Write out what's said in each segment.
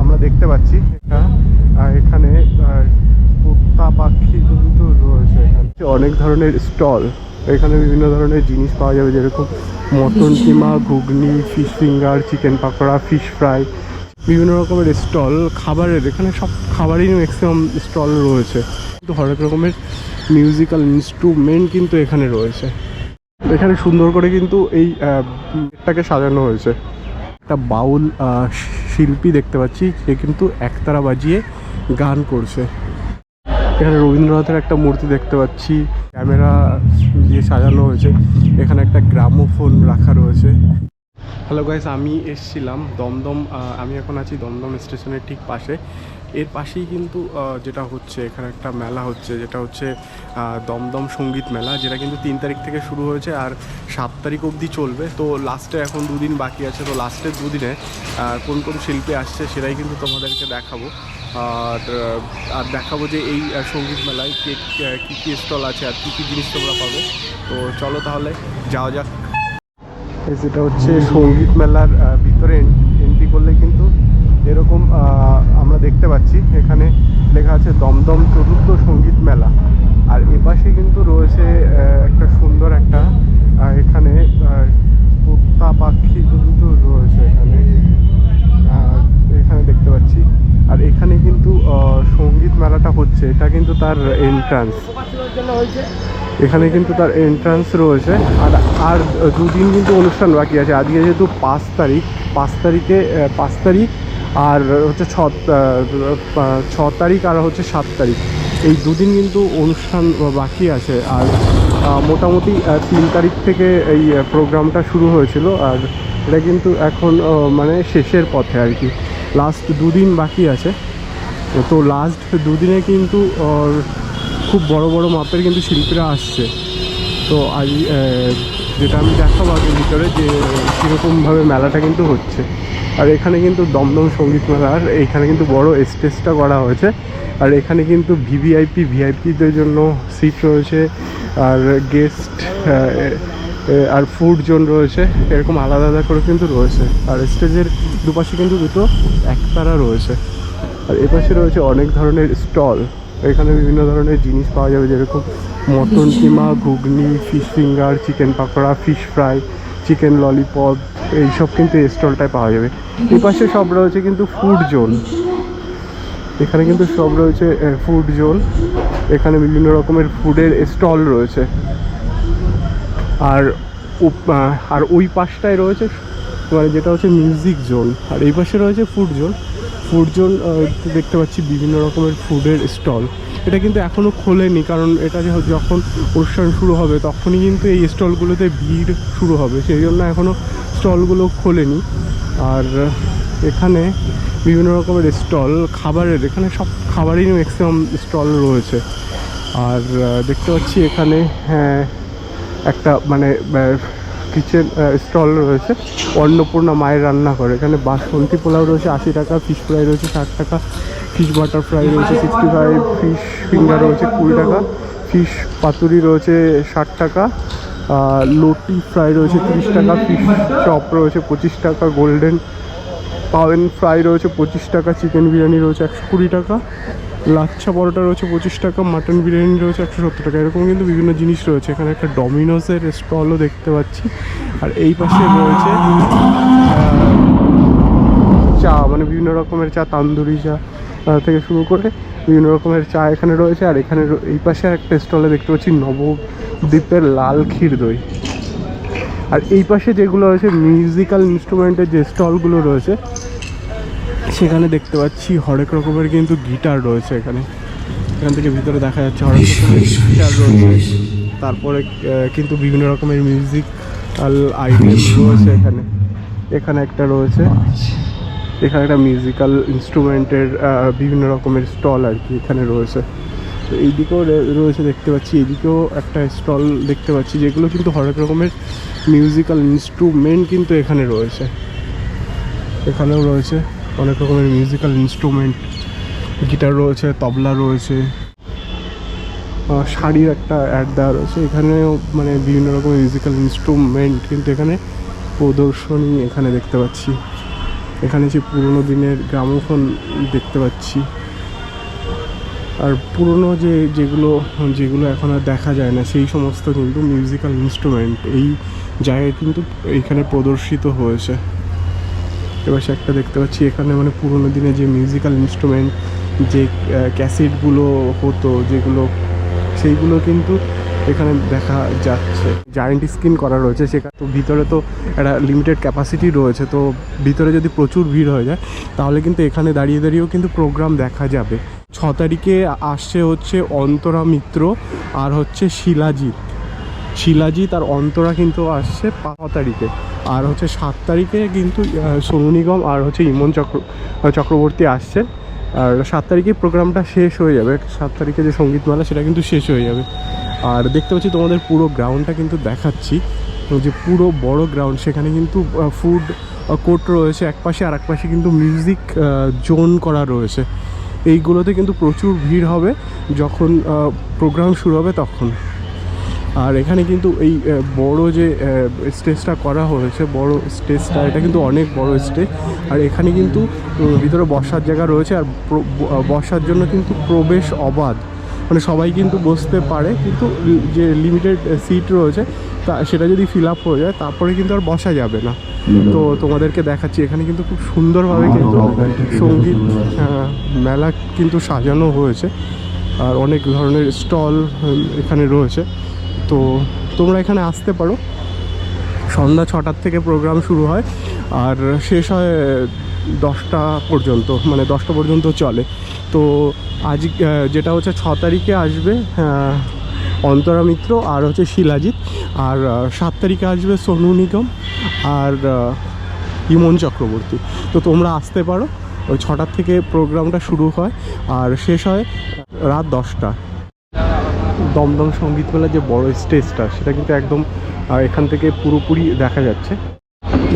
আমরা দেখতে পাচ্ছি এটা। এখানে তোতা পাখি কিন্তু রয়েছে এখানে। অনেক ধরনের স্টল। এখানে বিভিন্ন ধরনের জিনিস পাওয়া যাবে, যেরকম mutton keema, ghugni fish finger chicken pakora fish fry বিভিন্ন রকমের স্টল, খাবারের, এখানে সব খাবারই ম্যাক্সিমাম স্টল রয়েছে। কিন্তু হরেক রকমের মিউজিক্যাল ইনস্ট্রুমেন্ট কিন্তু এখানে রয়েছে। এখানে সুন্দর করে কিন্তু এই সাজানো হয়েছে। একটা বাউল শিল্পী দেখতে পাচ্ছি, সে কিন্তু একতারা বাজিয়ে গান করছে। এখানে রবীন্দ্রনাথের একটা মূর্তি দেখতে পাচ্ছি, ক্যামেরা দিয়ে সাজানো হয়েছে। এখানে একটা গ্রামোফোন রাখা রয়েছে। হ্যালো গাইস আমি এসছিলাম দমদম আমি এখন আছি দমদম স্টেশনের ঠিক পাশে। এর পাশেই কিন্তু যেটা হচ্ছে, এখানে একটা মেলা হচ্ছে, যেটা হচ্ছে দমদম সংগীত মেলা, যেটা কিন্তু তিন তারিখ থেকে শুরু হয়েছে আর সাত তারিখ অবধি চলবে। তো লাস্টে এখন দুদিন বাকি আছে, তো লাস্টের দুদিনে কোন কোন শিল্পী আসছে সেটাই কিন্তু তোমাদেরকে দেখাবো। আর আর দেখাবো যে এই সংগীত মেলায় কে, কী কী স্টল আছে আর কী কী জিনিস তোমরা পাবে। তো চলো তাহলে, যাওয়া যাক। যেটা হচ্ছে সংগীত মেলার ভিতরে এন্ট্রি করলে কিন্তু এরকম আমরা দেখতে পাচ্ছি, এখানে লেখা আছে দমদম চতুর্থ সংগীত মেলা। আর এপাশে কিন্তু রয়েছে একটা সুন্দর একটা এখানে তোতা পাখি কিন্তু রয়েছে এখানে। এখানে দেখতে পাচ্ছি। আর এখানে কিন্তু সংগীত মেলাটা হচ্ছে, এটা কিন্তু তার এন্ট্রান্স এখানে কিন্তু তার এন্ট্রান্স রয়েছে। আর আর দুদিন কিন্তু অনুষ্ঠান বাকি আছে। আজকে যেহেতু পাঁচ তারিখ, পাঁচ তারিখে পাঁচ তারিখ আর হচ্ছে ছ ছ তারিখ আর হচ্ছে সাত তারিখ। এই দুদিন কিন্তু অনুষ্ঠান বাকি আছে। আর মোটামুটি তিন তারিখ থেকে এই প্রোগ্রামটা শুরু হয়েছিল। আর এটা কিন্তু এখন মানে শেষের পথে আর কি। লাস্ট দুদিন বাকি আছে। তো লাস্ট দুদিনে কিন্তু খুব বড় বড় মাপের কিন্তু শিল্পীরা আসছে। তো আজ যেটা আমি দেখাবো আগের ভিতরে যে কীরকমভাবে মেলাটা কিন্তু হচ্ছে। আর এখানে কিন্তু দমদম সংগীত মেলার এখানে কিন্তু বড় স্টেজটা করা হয়েছে। আর এখানে কিন্তু ভিভিআইপি, ভিআইপিদের জন্য সিট রয়েছে, আর গেস্ট আর ফুড জোন রয়েছে। এরকম আলাদা আলাদা করে কিন্তু রয়েছে। আর স্টেজের দুপাশে কিন্তু দুটো একতারা রয়েছে। আর এপাশে রয়েছে অনেক ধরনের স্টল। এখানে বিভিন্ন ধরনের জিনিস পাওয়া যাবে যেরকম mutton keema ghugni fish finger chicken pakora fish fry chicken lollipop এইসব কিন্তু এই স্টলটায় পাওয়া যাবে। এই পাশে সব রয়েছে কিন্তু ফুড জোন এখানে কিন্তু সব রয়েছে ফুড জোন এখানে বিভিন্ন রকমের ফুডের স্টল রয়েছে। আর আর ওই পাশটায় রয়েছে মানে যেটা হচ্ছে মিউজিক জোন আর এই পাশে রয়েছে ফুড জোন ফুড জোন দেখতে পাচ্ছি বিভিন্ন রকমের ফুডের স্টল এটা কিন্তু এখনও খোলেনি, কারণ এটা যখন অনুষ্ঠান শুরু হবে, তখনই কিন্তু এই স্টলগুলোতে ভিড় শুরু হবে। সেই জন্য এখনও স্টলগুলো খোলেনি। আর এখানে বিভিন্ন রকমের স্টল খাবারের, এখানে সব খাবারই ম্যাক্সিমাম স্টল রয়েছে। আর দেখতে পাচ্ছি এখানে হ্যাঁ একটা মানে কিচেন স্টল রয়েছে। অন্নপূর্ণা মায়ের রান্না করে এখানে বাসন্তী পোলাও রয়েছে, আশি টাকা ফিশ ফ্রাই রয়েছে, ষাট টাকা ফিশ বাটার ফ্রাই রয়েছে সিক্সটি ফাইভ ফিশ ফিঙ্গার রয়েছে, কুড়ি টাকা ফিশ পাতুরি রয়েছে, ষাট টাকা লটি ফ্রাই রয়েছে, তিরিশ টাকা ফিশ চপ রয়েছে, পঁচিশ টাকা গোল্ডেন পাওয়েন ফ্রাই রয়েছে, পঁচিশ টাকা চিকেন বিরিয়ানি রয়েছে, একশো কুড়ি টাকা লাচ্ছা পরোটা রয়েছে পঁচিশ টাকা, মাটন বিরিয়ানি রয়েছে একশো সত্তর টাকা। এরকম কিন্তু বিভিন্ন জিনিস রয়েছে। এখানে একটা ডমিনোসের স্টলও দেখতে পাচ্ছি। আর এই পাশে রয়েছে চা মানে বিভিন্ন রকমের চা, তান্দুরি চা থেকে শুরু করে বিভিন্ন রকমের চা এখানে রয়েছে। আর এখানে এই পাশে একটা স্টলে দেখতে পাচ্ছি, নবদ্বীপের লাল ক্ষীর দই। আর এই পাশে যেগুলো রয়েছে মিউজিক্যাল ইনস্ট্রুমেন্টের যে স্টলগুলো রয়েছে সেখানে দেখতে পাচ্ছি হরেক রকমের কিন্তু গিটার রয়েছে এখানে। এখান থেকে ভিতরে দেখা যাচ্ছে হরেক রকমের গিটার রয়েছে। তারপরে কিন্তু বিভিন্ন রকমের আইটেম রয়েছে এখানে। এখানে একটা রয়েছে। এখানে একটা মিউজিক্যাল ইনস্ট্রুমেন্টের বিভিন্ন রকমের স্টল আর কি এখানে রয়েছে। তো এইদিকেও রয়েছে দেখতে পাচ্ছি। এদিকেও একটা স্টল দেখতে পাচ্ছি যেগুলো কিন্তু হরেক রকমের মিউজিক্যাল ইনস্ট্রুমেন্ট কিন্তু এখানে রয়েছে। এখানেও রয়েছে। অনেক রকমের মিউজিক্যাল ইনস্ট্রুমেন্ট গিটার রয়েছে, তবলা রয়েছে শাড়ির একটা অ্যাড দেওয়া রয়েছে। এখানেও মানে বিভিন্ন রকমের মিউজিক্যাল ইনস্ট্রুমেন্ট কিন্তু এখানে প্রদর্শনী এখানে দেখতে পাচ্ছি। এখানে যে পুরোনো দিনের গ্রামোফোন দেখতে পাচ্ছি। আর পুরনো যে, যেগুলো যেগুলো এখন আর দেখা যায় না, সেই সমস্ত কিন্তু মিউজিক্যাল ইনস্ট্রুমেন্ট এই জায়গায় কিন্তু এইখানে প্রদর্শিত হয়েছে। এবার সে একটা দেখতে পাচ্ছি, এখানে মানে পুরোনো দিনে যে মিউজিক্যাল ইনস্ট্রুমেন্ট যে ক্যাসেটগুলো হতো, যেগুলো, সেইগুলো কিন্তু এখানে দেখা যাচ্ছে। জায়েন্ট স্ক্রিন করা রয়েছে সেখানে। তো ভিতরে তো একটা লিমিটেড ক্যাপাসিটি রয়েছে, তো ভিতরে যদি প্রচুর ভিড় হয়ে যায়, তাহলে কিন্তু এখানে দাঁড়িয়ে দাঁড়িয়েও কিন্তু প্রোগ্রাম দেখা যাবে। ছ তারিখে আসছে হচ্ছে অন্তরা মিত্র আর হচ্ছে শিলাজিৎ। শিলাজিৎ আর অন্তরা কিন্তু আসছে পাঁচ তারিখে। আর হচ্ছে সাত তারিখে কিন্তু সোনু নিগম আর হচ্ছে ইমন চক্র, চক্রবর্তী আসছে। আর সাত তারিখে প্রোগ্রামটা শেষ হয়ে যাবে। সাত তারিখে যে সঙ্গীতমালা, সেটা কিন্তু শেষ হয়ে যাবে। আর দেখতে পাচ্ছি তোমাদের পুরো গ্রাউন্ডটা কিন্তু দেখাচ্ছি। যে পুরো বড় গ্রাউন্ড সেখানে কিন্তু ফুড কোর্ট রয়েছে। এক পাশে আর এক পাশে কিন্তু মিউজিক জোন করা রয়েছে। এইগুলোতে কিন্তু প্রচুর ভিড় হবে। যখন প্রোগ্রাম শুরু হবে তখন। আর এখানে কিন্তু এই বড় যে স্টেজটা করা হয়েছে বড় স্টেজটা এটা কিন্তু অনেক বড় স্টেজ। আর এখানে কিন্তু ভিতরে বসার জায়গা রয়েছে আর বসার জন্য কিন্তু প্রবেশ অবাধ। মানে সবাই কিন্তু বসতে পারে কিন্তু যে লিমিটেড সিট রয়েছে তা সেটা যদি ফিল আপ হয়ে যায় তারপরে কিন্তু আর বসা যাবে না। তো তোমাদেরকে দেখাচ্ছি এখানে কিন্তু খুব সুন্দরভাবে কিন্তু সংগীত মেলা কিন্তু সাজানো হয়েছে। আর অনেক ধরনের স্টল এখানে রয়েছে। তো তোমরা এখানে আসতে পারো। সন্ধ্যা ছটার থেকে প্রোগ্রাম শুরু হয় আর শেষ হয় দশটা পর্যন্ত মানে দশটা পর্যন্ত চলে। তো আজ যেটা হচ্ছে ছ তারিখে আসবে অন্তরা মিত্র আর হচ্ছে শিলাজিৎ। আর সাত তারিখে আসবে সোনু নিগম আর ইমন চক্রবর্তী। তো তোমরা আসতে পারো। ওই ছটার থেকে প্রোগ্রামটা শুরু হয় আর শেষ হয় রাত দশটা। দমদম সংগীত মেলার যে বড় স্টেজটা, সেটা কিন্তু একদম এখান থেকে পুরোপুরি দেখা যাচ্ছে।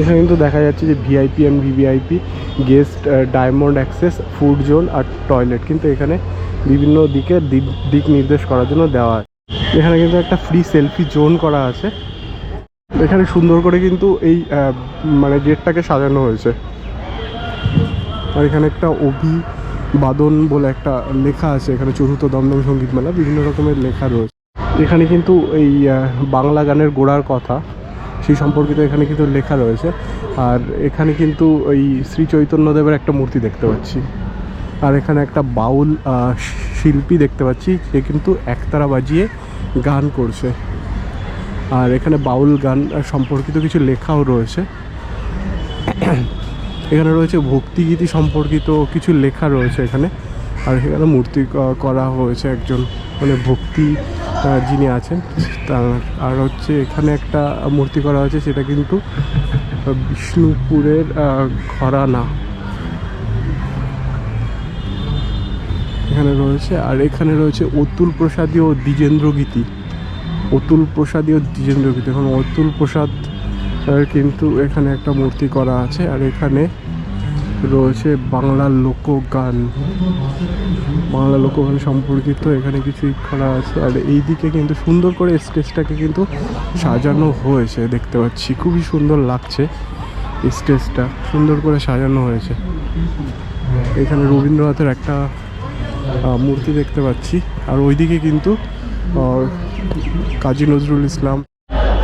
এখানে কিন্তু দেখা যাচ্ছে যে VIP and VVIP guest diamond access food zone R toilet কিন্তু এখানে বিভিন্ন দিকে দিক নির্দেশ করার জন্য দেওয়া হয় এখানে কিন্তু একটা ফ্রি সেলফি জোন করা আছে। এখানে সুন্দর করে কিন্তু এই মানে গেটটাকে সাজানো হয়েছে। আর এখানে একটা অভিবাদন বলে একটা লেখা আছে, এখানে চতুর্থ দমদম সংগীত মেলা, বিভিন্ন রকমের লেখা রয়েছে। এখানে কিন্তু এই বাংলা গানের গোড়ার কথা, সেই সম্পর্কিত এখানে কিন্তু লেখা রয়েছে। আর এখানে কিন্তু ওই শ্রী চৈতন্যদেবের একটা মূর্তি দেখতে পাচ্ছি। আর এখানে একটা বাউল শিল্পী দেখতে পাচ্ছি, সে কিন্তু একতারা বাজিয়ে গান করছে। আর এখানে বাউল গান সম্পর্কিত কিছু লেখাও রয়েছে। এখানে রয়েছে ভক্তিগীতি সম্পর্কিত কিছু লেখা রয়েছে এখানে। আর এখানে মূর্তি করা হয়েছে একজন মানে ভক্তি যিনি আছেন, তার। আর হচ্ছে এখানে একটা মূর্তি করা হয়েছে, সেটা কিন্তু বিষ্ণুপুরের ঘরানা। এখানে রয়েছে, আর এখানে রয়েছে অতুল প্রসাদী ও দ্বিজেন্দ্র গীতি। অতুল প্রসাদী ও দ্বিজেন্দ্র গীতি। এখন অতুল প্রসাদ কিন্তু এখানে একটা মূর্তি করা আছে, আর এখানে রয়েছে বাংলার লোকগান। বাংলা লোকগান সম্পর্কিত এখানে কিছুই করা আছে। আর এই দিকে কিন্তু সুন্দর করে স্টেজটাকে কিন্তু সাজানো হয়েছে, দেখতে পাচ্ছি। খুবই সুন্দর লাগছে স্টেজটা। সুন্দর করে সাজানো হয়েছে। এখানে রবীন্দ্রনাথের একটা মূর্তি দেখতে পাচ্ছি। আর ওইদিকে কিন্তু কাজী নজরুল ইসলাম।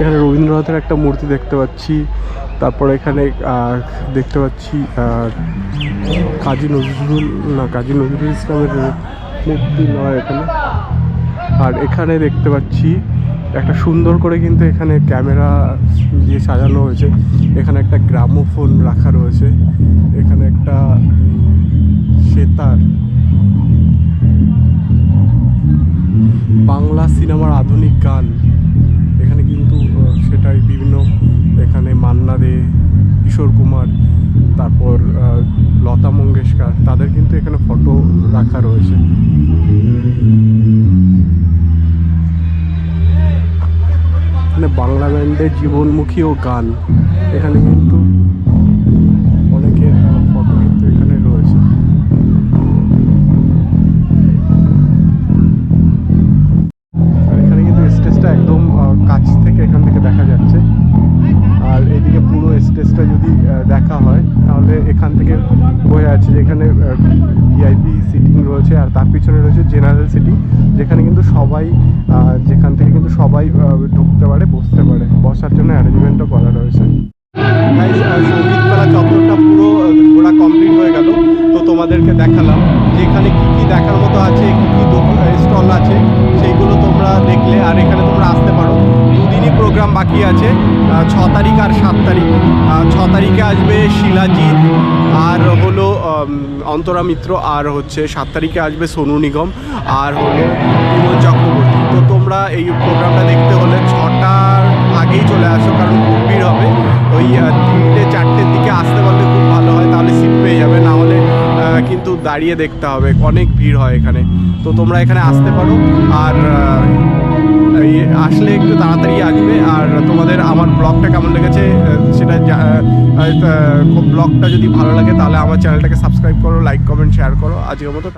এখানে রবীন্দ্রনাথের একটা মূর্তি দেখতে পাচ্ছি। তারপর এখানে দেখতে পাচ্ছি কাজী নজরুল, না, কাজী নজরুল ইসলামের মূর্তি নয় এখানে। আর এখানে দেখতে পাচ্ছি, একটা সুন্দর করে কিন্তু এখানে ক্যামেরা দিয়ে সাজানো হয়েছে। এখানে একটা গ্রামোফোন রাখা রয়েছে। এখানে একটা সেতার। বাংলা সিনেমার আধুনিক গান। এখানে কিন্তু সেটাই বিভিন্ন এখানে মান্না দে কিশোর কুমার, তারপর লতা মঙ্গেশকর, তাদের কিন্তু এখানে ফটো রাখা রয়েছে। এখানে বাংলা ব্যান্ডের জীবনমুখী ও গান। এখানে কিন্তু বোঝা যাচ্ছে যে এখানে ভিআইপি সিটিং রয়েছে আর তার পিছনে রয়েছে জেনারেল সিটিং যেখানে কিন্তু সবাই যেখান থেকে কিন্তু সবাই ঢুকতে পারে, বসতে পারে। বসার জন্য অ্যারেঞ্জমেন্টও করা রয়েছে। গাইস সংগীত মেলা চত্বরটা পুরো ঘোরা কমপ্লিট হয়ে গেল। তো তোমাদেরকে দেখালাম যে এখানে কী কী দেখার মতো আছে, কী কী স্টল আছে, সেইগুলো বাকি আছে? ছ তারিখ আর সাত তারিখ। ছ তারিখে আসবে শিলাজিৎ, আর হলো অন্তরা মিত্র, আর হচ্ছে সাত তারিখে আসবে সোনু নিগম, আর হলো চক্রবর্তী। তো তোমরা এই প্রোগ্রামটা দেখতে হলে ছটার আগেই চলে আসো, কারণ খুব ভিড় হবে। ওই তিনটে, চারটের দিকে আসতে পারলে খুব ভালো হয়, তাহলে সিট পেয়ে যাবে। না হলে কিন্তু দাঁড়িয়ে দেখতে হবে, অনেক ভিড় হয় এখানে। তো তোমরা এখানে আসতে পারো, আর আসলে একটু তাড়াতাড়ি আসবে। আর তোমাদের আমার ব্লগটা কেমন লেগেছে সেটা ব্লগটা যদি ভালো লাগে, তাহলে আমার চ্যানেলটাকে সাবস্ক্রাইব করো লাইক কমেন্ট শেয়ার করো। আজকের মতো